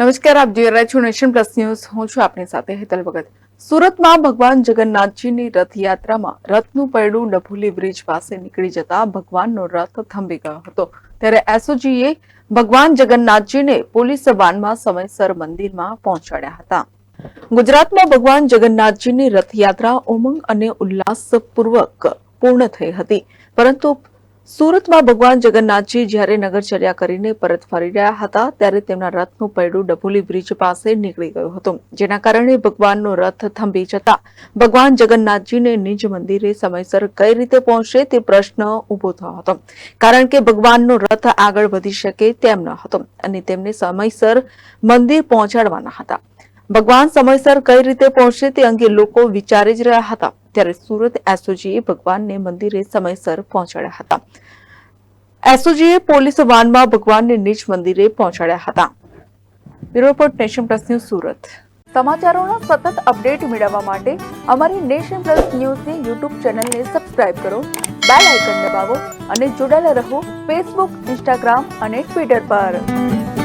નમસ્કાર, આપ જોઈ રહ્યા છો નેશન પ્લસ ન્યૂઝ. હું છું આપની સાથે હેતલ ભગત. સુરતમાં ભગવાન જગન્નાથજીની રથયાત્રામાં રથનું પૈડું ડભોલી બ્રિજ પાસે નીકળી જતા ભગવાનનો રથ થંભી ગયો હતો. ત્યારે એસઓજીએ ભગવાન જગન્નાથજીને પોલીસ વાનમાં સમયસર મંદિરમાં પહોંચાડ્યા હતા. ગુજરાતમાં ભગવાન જગન્નાથજીની રથયાત્રા ઉમંગ અને ઉલ્લાસપૂર્વક પૂર્ણ થઈ હતી. પરંતુ સુરતમાં ભગવાન જગન્નાથજી જ્યારે નગરચર્યા કરીને પરત ફરી રહ્યા હતા, ત્યારે તેમના રથનું પૈડું ડભોલી બ્રિજ પાસે નીકળી ગયું હતું. જેના કારણે ભગવાનનો રથ થંભી જતા ભગવાન જગન્નાથજીને નિજ મંદિરે સમયસર કઈ રીતે પહોંચશે તે પ્રશ્ન ઊભો થયો હતો. કારણ કે ભગવાનનો રથ આગળ વધી શકે તેમ ન હતો અને તેમને સમયસર મંદિર પહોંચાડવાના હતા. ભગવાન સમયસર કઈ રીતે પહોંચશે તે અંગે લોકો વિચારી જ રહ્યા હતા. ત્યારે સુરત એસઓજીએ ભગવાનને મંદિરે સમયસર પહોંચાડ્યા હતા. એસઓજીએ પોલીસ વાનમાં ભગવાનને નિજ મંદિરે પહોંચાડ્યા હતા. Bureau report nation plus news Surat. સમાચારોના સતત અપડેટ મેળવવા માટે અમારી નેશન પ્લસ ન્યૂઝની યુટ્યુબ ચેનલને સબસ્ક્રાઇબ કરો, બેલ આઇકન દબાવો અને જોડાયેલા રહો ફેસબુક, ઇન્સ્ટાગ્રામ અને ટ્વિટર પર.